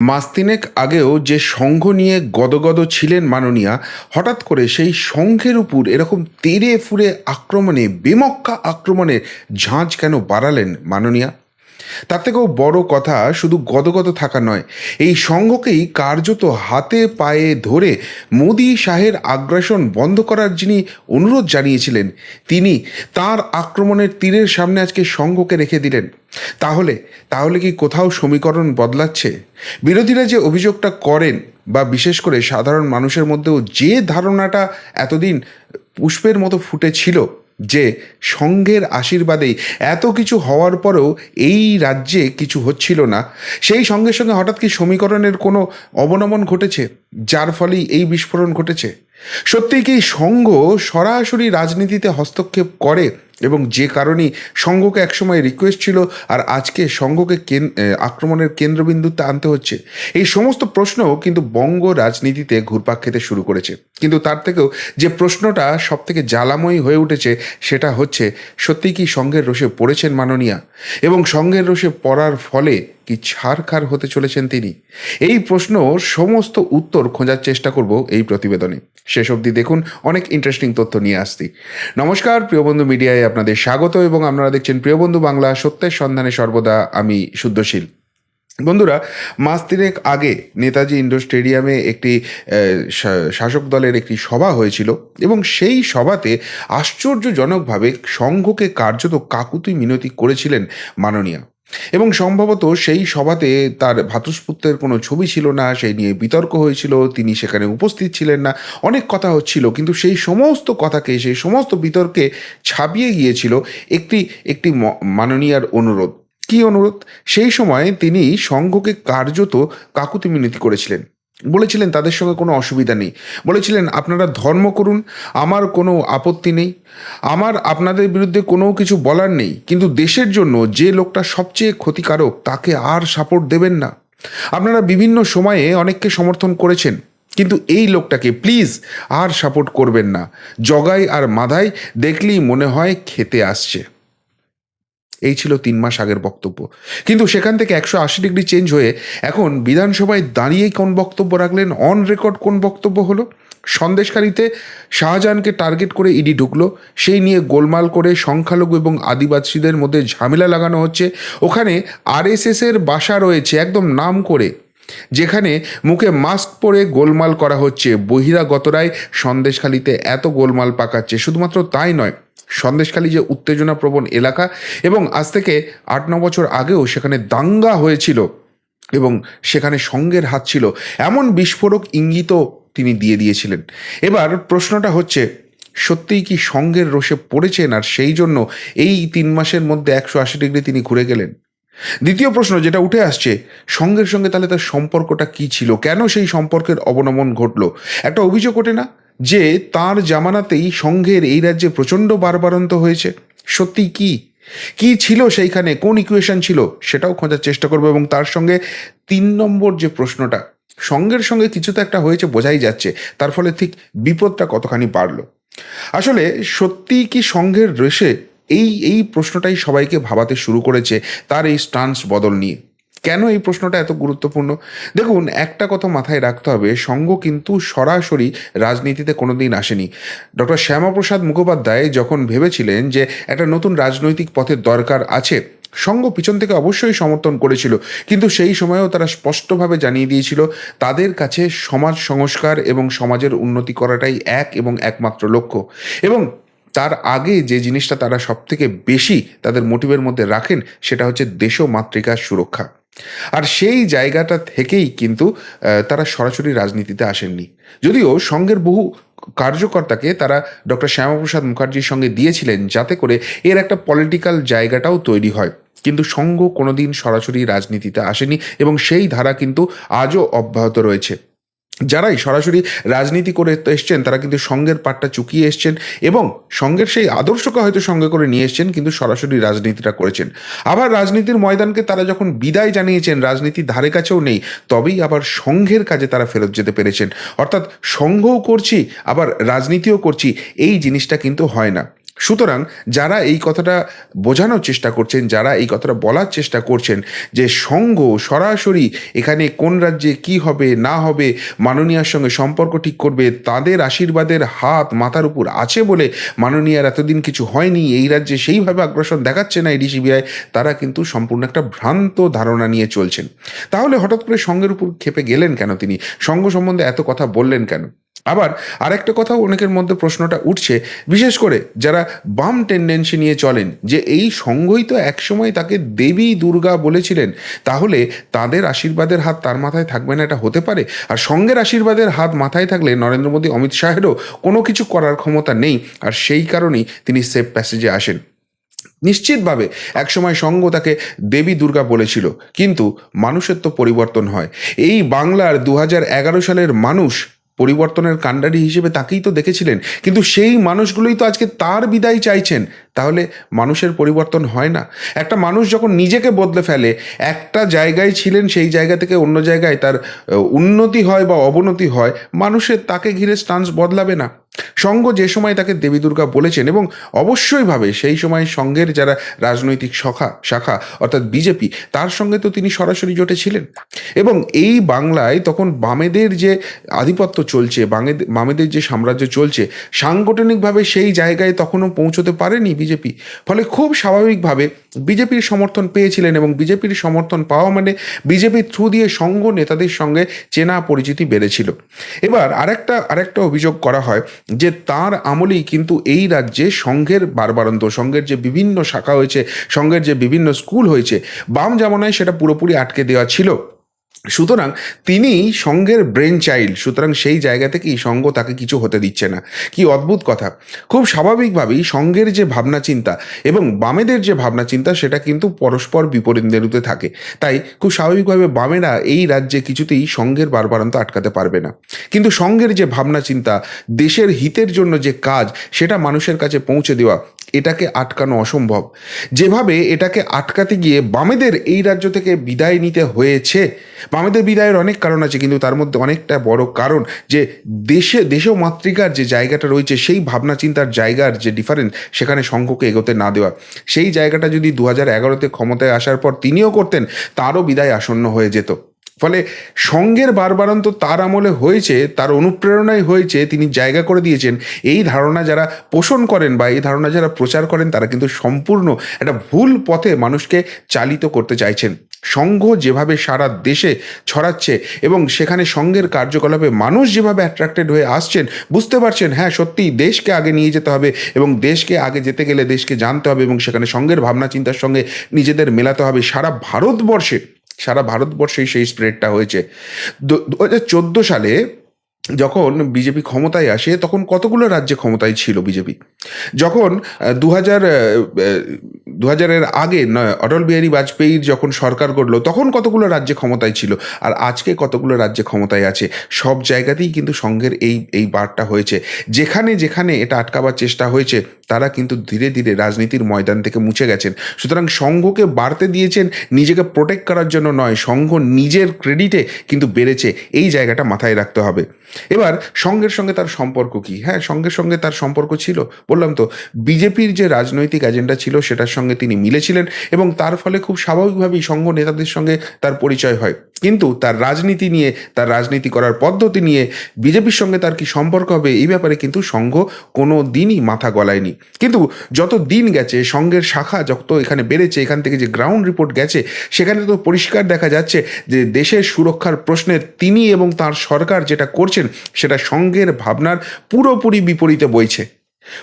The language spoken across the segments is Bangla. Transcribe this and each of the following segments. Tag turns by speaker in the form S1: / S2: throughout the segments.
S1: মাস তিনেক আগেও যে সংঘ নিয়ে গদগদ ছিলেন মাননীয়া, হঠাৎ করে সেই সংঘের উপর এরকম তেড়ে ফুরে আক্রমণে, বেমক্কা আক্রমণের ঝাঁঝ কেন বাড়ালেন মাননীয়া? তার থেকেও বড় কথা শুধু গদগদ থাকা নয়, এই সংঘকেই কার্যত হাতে পায়ে ধরে মোদি শাহের আগ্রাসন বন্ধ করার যিনি অনুরোধ জানিয়েছিলেন, তিনি তার আক্রমণের তীরের সামনে আজকে সংঘকে রেখে দিলেন। তাহলে তাহলে কি কোথাও সমীকরণ বদলাচ্ছে? বিরোধীরা যে অভিযোগটা করেন বা বিশেষ করে সাধারণ মানুষের মধ্যেও যে ধারণাটা এতদিন পুষ্পের মতো ফুটেছিল যে সঙ্ঘের আশীর্বাদেই এত কিছু হওয়ার পরেও এই রাজ্যে কিছু হচ্ছিল না। সেই সঙ্গে সঙ্গে হঠাৎ কি সমীকরণের কোনো অবনমন ঘটেছে? যার ফলেই এই বিস্ফোরণ ঘটেছে? সত্যিই কি সংঘ সরাসরি রাজনীতিতে হস্তক্ষেপ করে? এবং যে কারণেই সংঘকে একসময় রিকোয়েস্ট ছিল আর আজকে সংঘকে আক্রমণের কেন্দ্রবিন্দুতে আনতে হচ্ছে? এই সমস্ত প্রশ্ন কিন্তু বঙ্গ রাজনীতিতে ঘুরপাক খেতে শুরু করেছে। কিন্তু তার থেকেও যে প্রশ্নটা সব থেকে জ্বালাময়ী হয়ে উঠেছে সেটা হচ্ছে, সত্যিই কি সংঘের রোষে পড়েছেন মাননীয়া? এবং সংঘের রোষে পড়ার ফলে কি ছাড়খার হতে চলেছেন তিনি? এই প্রশ্ন সমস্ত উত্তর খোঁজার চেষ্টা করব এই প্রতিবেদনে। শেষ অবধি দেখুন, অনেক ইন্টারেস্টিং তথ্য নিয়ে আসছি। নমস্কার, প্রিয়বন্ধু মিডিয়ায় আপনাদের স্বাগত এবং আপনারা দেখছেন প্রিয়বন্ধু বাংলা, সত্যের সন্ধানে সর্বদা আমি শুদ্ধশীল। বন্ধুরা, মাস তিনেক আগে নেতাজি ইন্ডোর স্টেডিয়ামে একটি শাসক দলের একটি সভা হয়েছিল এবং সেই সভাতে আশ্চর্যজনকভাবে সংঘকে কার্যত কাকুতি মিনতি করেছিলেন মাননীয়া। এবং সম্ভবত সেই সভাতে তার ভাতুষপুত্রের কোনো ছবি ছিল না, সেই নিয়ে বিতর্ক হয়েছিল, তিনি সেখানে উপস্থিত ছিলেন না, অনেক কথা হচ্ছিল, কিন্তু সেই সমস্ত কথাকে, সেই সমস্ত বিতর্কে ছাপিয়ে গিয়েছিল একটি একটি মাননীয়ার অনুরোধ। কি অনুরোধ? সেই সময় তিনি সংঘকে কার্যত কাকুতি মিনতি করেছিলেন। বলেছিলেন তাদের সঙ্গে কোনো অসুবিধা নেই। বলেছিলেন, আপনারা ধর্ম করুন, আমার কোনো আপত্তি নেই। আমার, আপনাদের বিরুদ্ধে কোনো কিছু বলার নেই। কিন্তু দেশের জন্য যে লোকটা সবচেয়ে ক্ষতিকারক, তাকে আর সাপোর্ট দেবেন না। আপনারা বিভিন্ন সময়ে অনেককে সমর্থন করেছেন, কিন্তু এই লোকটাকে প্লিজ আর সাপোর্ট করবেন না। জগাই আর মাধাই দেখলেই মনে হয় খেতে আসছে। এই ছিল তিন মাস আগের বক্তব্য। কিন্তু সেখান থেকে একশো আশি ডিগ্রি চেঞ্জ হয়ে এখন বিধানসভায় দাঁড়িয়েই কোন বক্তব্য রাখলেন? অন রেকর্ড কোন বক্তব্য হলো? সন্দেশকারীতে শাহজাহানকে টার্গেট করে ইডি ঢুকলো। সেই নিয়ে গোলমাল করে সংখ্যালঘু এবং আদিবাসীদের মধ্যে ঝামেলা লাগানো হচ্ছে। ওখানে আরএসএস এর বাসা রয়েছে একদম নাম করে, যেখানে মুখে মাস্ক পরে গোলমাল করা হচ্ছে। বহিরাগতরাই সন্দেশখালিতে এত গোলমাল পাকাচ্ছে। শুধুমাত্র তাই নয় সন্দেশখালী যে উত্তেজনাপ্রবণ এলাকা এবং আজ থেকে আট ন বছর আগেও সেখানে দাঙ্গা হয়েছিল এবং সেখানে সঙ্গের হাত ছিল। এমন বিস্ফোরক ইঙ্গিতও তিনি দিয়ে দিয়েছিলেন। এবার প্রশ্নটা হচ্ছে, সত্যিই কি সঙ্গের রোষে পড়েছেন আর সেই জন্য এই তিন মাসের মধ্যে একশো আশি ডিগ্রি তিনি ঘুরে গেলেন? দ্বিতীয় প্রশ্ন যেটা উঠে আসছে, সঙ্গের সঙ্গে তাহলে তার সম্পর্কটা কি ছিল? কেন সেই সম্পর্কের অবনমন ঘটলো? একটা অভিযোগ ওঠে না? যে তার জামানাতেই সংঘের এই রাজ্যে প্রচণ্ড বারবারন্ত হয়েছে। সত্যি কি? কি ছিল সেইখানে? কোন ইকুয়েশন ছিল? সেটাও খোঁজার চেষ্টা করব এবং তার সঙ্গে তিন নম্বর যে প্রশ্নটা, সঙ্গের সঙ্গে কিছু তো একটা হয়েছে, বোঝাই যাচ্ছে। তার ফলে ঠিক বিপদটা কতখানি বাড়লো? আসলে সত্যিই কি সঙ্ঘের রেশে এই এই প্রশ্নটাই সবাইকে ভাবাতে শুরু করেছে তার এই স্টান্স বদল নিয়ে। কেন এই প্রশ্নটা এত গুরুত্বপূর্ণ? দেখুন, একটা কথা মাথায় রাখতে হবে সংঘ কিন্তু সরাসরি রাজনীতিতে কোনোদিন আসেনি। ডক্টর শ্যামাপ্রসাদ মুখোপাধ্যায় যখন ভেবেছিলেন যে একটা নতুন রাজনৈতিক পথের দরকার আছে সংঘ পিছন থেকে অবশ্যই সমর্থন করেছিল, কিন্তু সেই সময়েও তারা স্পষ্টভাবে জানিয়ে দিয়েছিল, তাদের কাছে সমাজ সংস্কার এবং সমাজের উন্নতি করাটাই এক এবং একমাত্র লক্ষ্য। এবং তার আগে যে জিনিসটা তারা সব থেকে বেশি তাদের মোটিভের মধ্যে রাখেন, সেটা হচ্ছে দেশ মাতৃকার সুরক্ষা। আর সেই জায়গাটা থেকেই কিন্তু তারা সরাসরি রাজনীতিতে আসেননি। যদিও সংঘের বহু কার্যকর্তাকে তারা ডক্টর শ্যামাপ্রসাদ মুখার্জির সঙ্গে দিয়েছিলেন যাতে করে এর একটা পলিটিক্যাল জায়গাটাও তৈরি হয়। কিন্তু সংঘ কোনোদিন সরাসরি রাজনীতিতে আসেনি এবং সেই ধারা কিন্তু আজও অব্যাহত রয়েছে। যারাই সরাসরি রাজনীতি করে এসছেন, তারা কিন্তু সঙ্গের পাটটা চুকিয়ে এসছেন এবং সঙ্গের সেই আদর্শকে হয়তো সঙ্গে করে নিয়ে এসছেন, কিন্তু সরাসরি রাজনীতিটা করেছেন। আবার রাজনীতির ময়দানকে তারা যখন বিদায় জানিয়েছেন রাজনীতির ধারে কাছেও নেই, তবেই আবার সঙ্ঘের কাজে তারা ফেরত যেতে পেরেছেন। অর্থাৎ সঙ্ঘও করছি, আবার রাজনীতিও করছি, এই জিনিসটা কিন্তু হয় না। সুতরাং যারা এই কথাটা বোঝানোর চেষ্টা করছেন, যারা এই কথাটা বলার চেষ্টা করছেন যে সংঘ সরাসরি এখানে কোন রাজ্যে কি হবে, না হবে, মাননীয়ার সঙ্গে সম্পর্ক ঠিক করবে, তাদের আশীর্বাদের হাত মাথার উপর আছে বলে মাননীয়ার এতদিন কিছু হয়নি, এই রাজ্যে সেইভাবে আগ্রাসন দেখাচ্ছে না এডি সিবিআই তারা কিন্তু সম্পূর্ণ একটা ভ্রান্ত ধারণা নিয়ে চলছেন। তাহলে হঠাৎ করে সঙ্গের উপর খেপে গেলেন কেন তিনি? সঙ্গ সম্বন্ধে এত কথা বললেন কেন? আবার আরেকটা কথাও অনেকের মধ্যে প্রশ্নটা উঠছে, বিশেষ করে যারা বাম টেন্ডেন্সি নিয়ে চলেন, যে এই সঙ্গই তো একসময় তাকে দেবী দুর্গা বলেছিলেন, তাহলে তাদের আশীর্বাদের হাত তার মাথায় থাকবে না, এটা হতে পারে? আর সঙ্গের আশীর্বাদের হাত মাথায় থাকলে নরেন্দ্র মোদী, অমিত শাহেরও কোনো কিছু করার ক্ষমতা নেই, আর সেই কারণেই তিনি সেফ প্যাসেজে আসেন। নিশ্চিতভাবে একসময় সঙ্গ তাকে দেবী দুর্গা বলেছিল, কিন্তু মানুষের তো পরিবর্তন হয়। এই বাংলার দু হাজার এগারো সালের মানুষ পরিবর্তনের কাণ্ডারি হিসেবে তাকেই তো দেখেছিলেন। কিন্তু সেই মানুষগুলোই তো আজকে তার বিদায় চাইছেন। তাহলে মানুষের পরিবর্তন হয় না। একটা মানুষ যখন নিজেকে বদলে ফেলে, একটা জায়গায় ছিলেন, সেই জায়গা থেকে অন্য জায়গায় তার উন্নতি হয় বা অবনতি হয়, মানুষের তাকে ঘিরে স্টান্স বদলাবে না। সঙ্গ যে সময় তাকে দেবী দুর্গা বলেছেন এবং অবশ্যইভাবে সেই সময় সঙ্গের যারা রাজনৈতিক শাখা শাখা অর্থাৎ বিজেপি, তার সঙ্গে তো তিনি সরাসরি জোটে ছিলেন। এবং এই বাংলায় তখন বামেদের যে আধিপত্য চলছে বামেদের যে সাম্রাজ্য চলছে, সাংগঠনিকভাবে সেই জায়গায় তখনও পৌঁছতে পারেনি বিজেপি। ফলে খুব স্বাভাবিকভাবে বিজেপির সমর্থন পেয়েছিলেন এবং বিজেপির সমর্থন পাওয়া মানে বিজেপির থ্রু দিয়ে সঙ্গ নেতাদের সঙ্গে চেনা পরিচিতি বেড়েছিল। এবার আরেকটা আরেকটা অভিযোগ করা হয় যে তার আমলেই কিন্তু এই রাজ্যে সংঘের বারবারন্ত, সংঘের যে বিভিন্ন শাখা হয়েছে, সংঘের যে বিভিন্ন স্কুল হয়েছে, বাম জামানায় সেটা পুরোপুরি আটকে দেওয়া ছিল। সুতরাং তিনি সঙ্গের ব্রেন চাইল্ড সুতরাং সেই জায়গা থেকেই সঙ্গ তাকে কিছু হতে দিচ্ছে না। কি অদ্ভুত কথা। খুব স্বাভাবিকভাবেই সঙ্গের যে ভাবনা চিন্তা এবং বামেদের যে ভাবনা চিন্তা, সেটা কিন্তু পরস্পর বিপরীত মেরুতে থাকে। তাই খুব স্বাভাবিকভাবে বামেরা এই রাজ্যে কিছুতেই সঙ্গের বারবারান্ত আটকাতে পারবে না। কিন্তু সঙ্গের যে ভাবনা চিন্তা, দেশের হিতের জন্য যে কাজ, সেটা মানুষের কাছে পৌঁছে দেওয়া এটাকে আটকানো অসম্ভব। যেভাবে এটাকে আটকাতে গিয়ে বামেদের এই রাজ্য থেকে বিদায় নিতে হয়েছে, বামেদের বিদায়ের অনেক কারণ আছে, কিন্তু তার মধ্যে অনেকটা বড় কারণ যে দেশে দেশ মাতৃকার যে জায়গাটা রয়েছে, সেই ভাবনা চিন্তার জায়গার যে ডিফারেন্স সেখানে সংঘকে এগোতে না দেওয়া। সেই জায়গাটা যদি দু হাজার এগারোতে ক্ষমতায় আসার পর তিনিও করতেন, তারও বিদায় আসন্ন হয়ে যেত। ফলে সঙ্গের বারবারন্ত তার আমলে হয়েছে, তার অনুপ্রেরণায় হয়েছে, তিনি জায়গা করে দিয়েছেন। এই ধারণা যারা পোষণ করেন বা এই ধারণা যারা প্রচার করেন, তারা কিন্তু সম্পূর্ণ একটা ভুল পথে মানুষকে চালিত করতে চাইছেন। সংঘ যেভাবে সারা দেশে ছড়াচ্ছে এবং সেখানে সঙ্গের কার্যকলাপে মানুষ যেভাবে অ্যাট্রাক্টেড হয়ে আসছেন, বুঝতে পারছেন হ্যাঁ সত্যি দেশকে আগে নিয়ে যেতে হবে এবং দেশকে আগে যেতে গেলে দেশকে জানতে হবে এবং সেখানে সঙ্গের ভাবনা চিন্তার সঙ্গে নিজেদের মেলাতে হবে। সারা ভারতবর্ষে সারা ভারতবর্ষেই সেই স্প্রেডটা হয়েছে। দু হাজার চোদ্দ সালে যখন বিজেপি ক্ষমতায় আসে, তখন কতগুলো রাজ্যে ক্ষমতায় ছিল বিজেপি? যখন দু হাজার দু হাজারের আগে নয় অটল বিহারী বাজপেয়ীর যখন সরকার করল তখন কতগুলো রাজ্যে ক্ষমতায় ছিল? আর আজকে কতগুলো রাজ্যে ক্ষমতায় আছে? সব জায়গাতেই কিন্তু সংঘের এই এই বারটা হয়েছে। যেখানে যেখানে এটা আটকাবার চেষ্টা হয়েছে, তারা কিন্তু ধীরে ধীরে রাজনীতির ময়দান থেকে মুছে গেছেন। সুতরাং সংঘকে বাড়তে দিয়েছেন নিজেকে প্রোটেক্ট করার জন্য নয় সংঘ নিজের ক্রেডিটে কিন্তু বেড়েছে। এই জায়গাটা মাথায় রাখতে হবে। এবার সঙ্গের সঙ্গে তার সম্পর্ক কি? হ্যাঁ সঙ্গে সঙ্গে তার সম্পর্ক ছিল। বললাম তো, বিজেপির যে রাজনৈতিক এজেন্ডা ছিল, সেটার সঙ্গে তিনি মিলেছিলেন এবং তার ফলে খুব স্বাভাবিকভাবেই সংঘ নেতাদের সঙ্গে তার পরিচয় হয়। কিন্তু তার রাজনীতি নিয়ে, তার রাজনীতি করার পদ্ধতি নিয়ে বিজেপির সঙ্গে তার কি সম্পর্ক হবে, এই ব্যাপারে কিন্তু সংঘ কোনো দিনই মাথা গলায়নি। কিন্তু যত দিন গেছে সংঘের শাখা যত এখানে বেড়েছে, এখান থেকে যে গ্রাউন্ড রিপোর্ট গেছে, সেখানে তো পরিষ্কার দেখা যাচ্ছে যে দেশের সুরক্ষার প্রশ্নে তিনি এবং তার সরকার যেটা করছেন সেটা সঙ্গের ভাবনার পুরোপুরি বিপরীতে বইছে।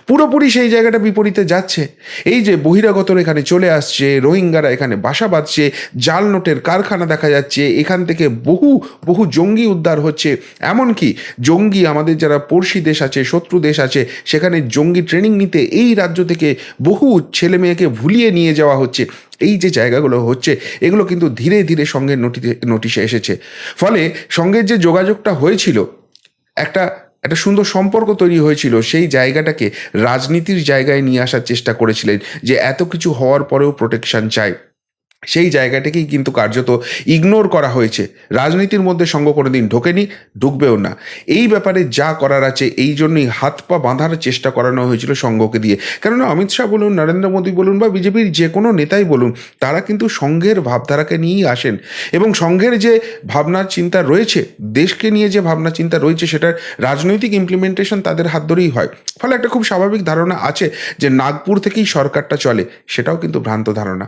S1: পুরোপুরি সেই জায়গাটা বিপরীতে যাচ্ছে। এই যে বহিরাগতরা এখানে চলে আসছে, রোহিঙ্গারা এখানে বাসা বাঁধছে, জাল নোটের কারখানা দেখা যাচ্ছে, এখান থেকে বহু বহু জঙ্গি উদ্ধার হচ্ছে। এমনকি জঙ্গি, আমাদের যারা পড়শি দেশ আছে, শত্রু দেশ আছে, সেখানে জঙ্গি ট্রেনিং নিতে এই রাজ্য থেকে বহু ছেলে মেয়েকে ভুলিয়ে নিয়ে যাওয়া হচ্ছে। এই যে জায়গাগুলো হচ্ছে, এগুলো কিন্তু ধীরে ধীরে সঙ্গের নোটিতে, নোটিশে এসেছে। ফলে সঙ্গের যে যোগাযোগটা হয়েছিল একটা একটা সুন্দর সম্পর্ক তৈরি হয়েছিল। সেই জায়গাটাকে রাজনীতির জায়গায় নিয়ে আসার চেষ্টা করেছিলেন যে এত কিছু হওয়ার পরেও প্রোটেকশন চাই সেই জায়গাটাকেই কিন্তু কার্যত ইগনোর করা হয়েছে। রাজনীতির মধ্যে সঙ্গ কোনোদিন ঢোকেনি, ঢুকবেও না। এই ব্যাপারে যা করার আছে, এই জন্যই হাত পা বাঁধার চেষ্টা করানো হয়েছিল সঙ্ঘকে দিয়ে। কেননা অমিত শাহ বলুন, নরেন্দ্র মোদী বলুন বা বিজেপির যে কোনো নেতাই বলুন, তারা কিন্তু সংঘের ভাবধারাকে নিয়েই আসেন। এবং সংঘের যে ভাবনা চিন্তা রয়েছে, দেশকে নিয়ে যে ভাবনা চিন্তা রয়েছে, সেটার রাজনৈতিক ইমপ্লিমেন্টেশন তাদের হাত ধরেই হয়। ফলে একটা খুব স্বাভাবিক ধারণা আছে যে, নাগপুর থেকেই সরকারটা চলে, সেটাও কিন্তু ভ্রান্ত ধারণা।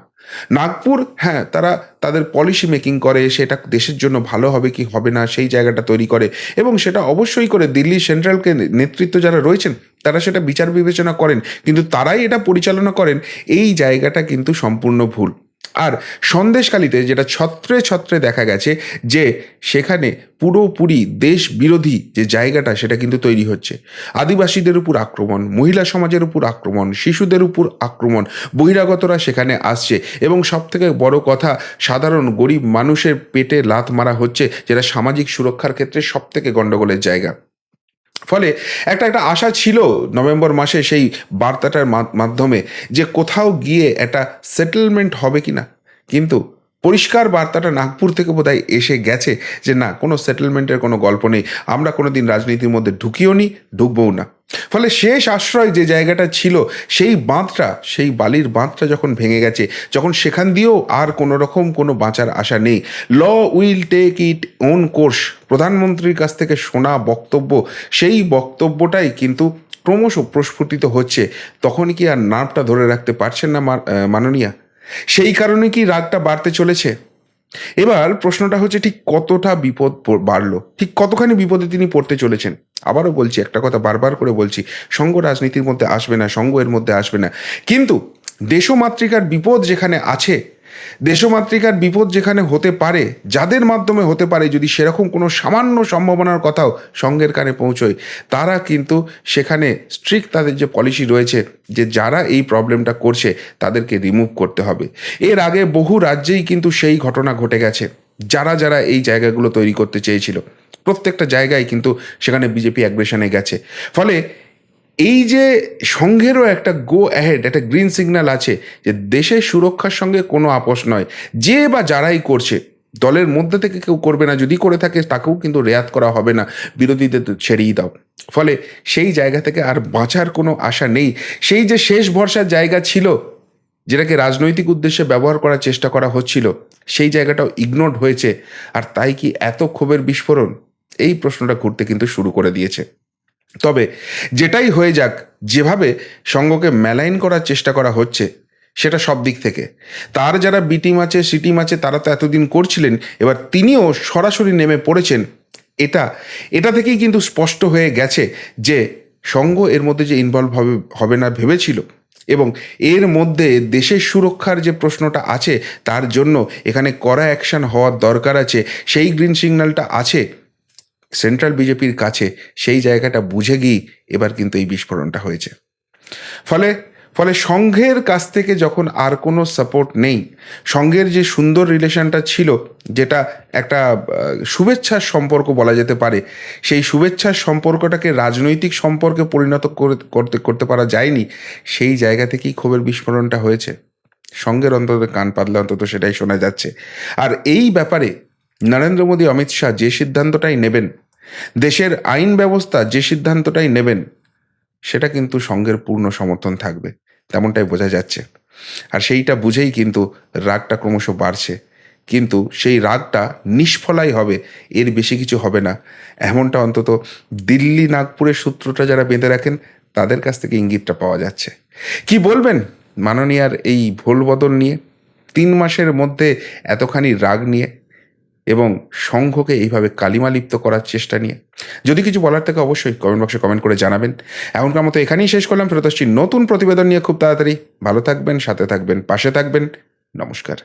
S1: নাগপুর হ্যাঁ তারা তাদের পলিসি মেকিং করে, সেটা দেশের জন্য ভালো হবে কি হবে না, সেই জায়গাটা তৈরি করে। এবং সেটা অবশ্যই করে দিল্লি সেন্ট্রালকে নেতৃত্ব যারা রয়েছেন, তারা সেটা বিচার বিবেচনা করেন। কিন্তু তারাই এটা পরিচালনা করেন, এই জায়গাটা কিন্তু সম্পূর্ণ ভুল। আর সন্দেশকালীতে যেটা ছত্রে ছত্রে দেখা গেছে যে সেখানে পুরোপুরি দেশ বিরোধী যে জায়গাটা, সেটা কিন্তু তৈরি হচ্ছে। আদিবাসীদের উপর আক্রমণ, মহিলা সমাজের উপর আক্রমণ, শিশুদের উপর আক্রমণ বহিরাগতরা সেখানে আসছে। এবং সবথেকে বড় কথা, সাধারণ গরিব মানুষের পেটে লাত মারা হচ্ছে, যেটা সামাজিক সুরক্ষার ক্ষেত্রে সবথেকে গণ্ডগোলের জায়গা। ফলে একটা একটা আশা ছিল নভেম্বর মাসে সেই বার্তাটার মাধ্যমে যে কোথাও গিয়ে একটা সেটেলমেন্ট হবে কি না কিন্তু পরিষ্কার বার্তাটা নাগপুর থেকে বোধহয় এসে গেছে যে না, কোনো সেটেলমেন্টের কোনো গল্প নেই। আমরা কোনো দিন রাজনীতির মধ্যে ঢুকিও নি ঢুকবও না। ফলে শেষ আশ্রয় যে জায়গাটা ছিল, সেই বাঁধটা, সেই বালির বাঁধটা যখন ভেঙে গেছে, যখন সেখান দিয়েও আর কোনো রকম কোনো বাঁচার আশা নেই। Law will take it own course, প্রধানমন্ত্রীর কাছ থেকে শোনা বক্তব্য, সেই বক্তব্যটাই কিন্তু ক্রমশ প্রস্ফুটিত হচ্ছে। তখন কি আর নার্ভটা ধরে রাখতে পারছেন না মাননীয়া? সেই কারণে কি রাগটা বাড়তে চলেছে? এবার প্রশ্নটা হচ্ছে ঠিক কতটা বিপদ বাড়লো? ঠিক কতখানি বিপদে তিনি পড়তে চলেছেন? আবারও বলছি একটা কথা বারবার করে বলছি, সঙ্গ রাজনীতির মধ্যে আসবে না, সঙ্গ এর মধ্যে আসবে না। কিন্তু দেশমাতৃকার বিপদ যেখানে আছে দেশমাতৃকার বিপদ যেখানে হতে পারে, যাদের মাধ্যমে হতে পারে যদি সেরকম কোনো সামান্য সম্ভাবনার কথাও সঙ্গের কানে পৌঁছয়, তারা কিন্তু সেখানে স্ট্রিক্ট তাদের যে পলিসি রয়েছে, যে যারা এই প্রবলেমটা করছে, তাদেরকে রিমুভ করতে হবে। এর আগে বহু রাজ্যেই কিন্তু সেই ঘটনা ঘটে গেছে। যারা যারা এই জায়গাগুলো তৈরি করতে চেয়েছিল, প্রত্যেকটা জায়গায় কিন্তু সেখানে বিজেপি অ্যাগ্রেশনে গেছে। ফলে এই যে সংঘেরও একটা গো অ্যাহেড একটা গ্রিন সিগন্যাল আছে যে দেশের সুরক্ষার সঙ্গে কোনো আপোষ নয়। যে বা যারাই করছে, দলের মধ্যে থেকে কেউ করবে না, যদি করে থাকে তাকেও কিন্তু রেয়াত করা হবে না, বিরোধীদের ছেড়েই দাও। ফলে সেই জায়গা থেকে আর বাঁচার কোনো আশা নেই। সেই যে শেষ ভরসার জায়গা ছিল, যেটাকে রাজনৈতিক উদ্দেশ্যে ব্যবহার করার চেষ্টা করা হচ্ছিল, সেই জায়গাটাও ইগনোরড হয়েছে। আর তাই কি এত ক্ষোভের বিস্ফোরণ? এই প্রশ্নটা ঘুরতে কিন্তু শুরু করে দিয়েছে। তবে যেটাই হয়ে যাক, যেভাবে সঙ্গকে মেলাইন করার চেষ্টা করা হচ্ছে, সেটা সব দিক থেকে। তার যারা বি টিম আছে সি আছে, তারা তো এতদিন করছিলেন, এবার তিনিও সরাসরি নেমে পড়েছেন। এটা এটা থেকেই কিন্তু স্পষ্ট হয়ে গেছে যে সঙ্গ এর মধ্যে যে ইনভলভ হবে হবে না ভেবেছিল। এবং এর মধ্যে দেশের সুরক্ষার যে প্রশ্নটা আছে, তার জন্য এখানে কড়া অ্যাকশন হওয়ার দরকার আছে, সেই গ্রিন সিগন্যালটা আছে। সেন্ট্রাল বিজেপির কাছে সেই জায়গাটা বুঝে গিয়ে এবার কিন্তু এই বিস্ফোরণটা হয়েছে। ফলে ফলে সংঘের কাছ থেকে যখন আর কোনো সাপোর্ট নেই, সংঘের যে সুন্দর রিলেশনটা ছিল, যেটা একটা শুভেচ্ছার সম্পর্ক বলা যেতে পারে, সেই শুভেচ্ছার সম্পর্কটাকে রাজনৈতিক সম্পর্কে পরিণত করে- করতে করতে পারা যায়নি, সেই জায়গা থেকেই ক্ষোভের বিস্ফোরণটা হয়েছে। সঙ্গের অন্তত কান পাতলে অন্তত সেটাই শোনা যাচ্ছে। আর এই ব্যাপারে নরেন্দ্র মোদী, অমিত শাহ যে সিদ্ধান্তটাই নেবেন, দেশের আইন ব্যবস্থা যে সিদ্ধান্তটাই নেবেন, সেটা কিন্তু সঙ্গের পূর্ণ সমর্থন থাকবে, তেমনটাই বোঝা যাচ্ছে। আর সেইটা বুঝেই কিন্তু রাগটা ক্রমশ বাড়ছে। কিন্তু সেই রাগটা নিষ্ফলাই হবে, এর বেশি কিছু হবে না। এমনটা অন্তত দিল্লি নাগপুরের সূত্রটা যারা বেঁধে রাখেন, তাদের কাছ থেকে ইঙ্গিতটা পাওয়া যাচ্ছে। কি বলবেন মাননীয়ার এই ভুল বদল নিয়ে? তিন মাসের মধ্যে এতখানি রাগ নিয়ে এবং সংঘকে এইভাবে কালিমালিপ্ত করার চেষ্টা নিয়ে। যদি কিছু বলার থাকে অবশ্যই কমেন্ট বক্সে কমেন্ট করে জানাবেন। এমনকার মতো এখানেই শেষ করলাম। ফেরত আসছি নতুন প্রতিবেদন নিয়ে খুব তাড়াতাড়ি। ভালো থাকবেন, সাথে থাকবেন, পাশে থাকবেন। নমস্কার।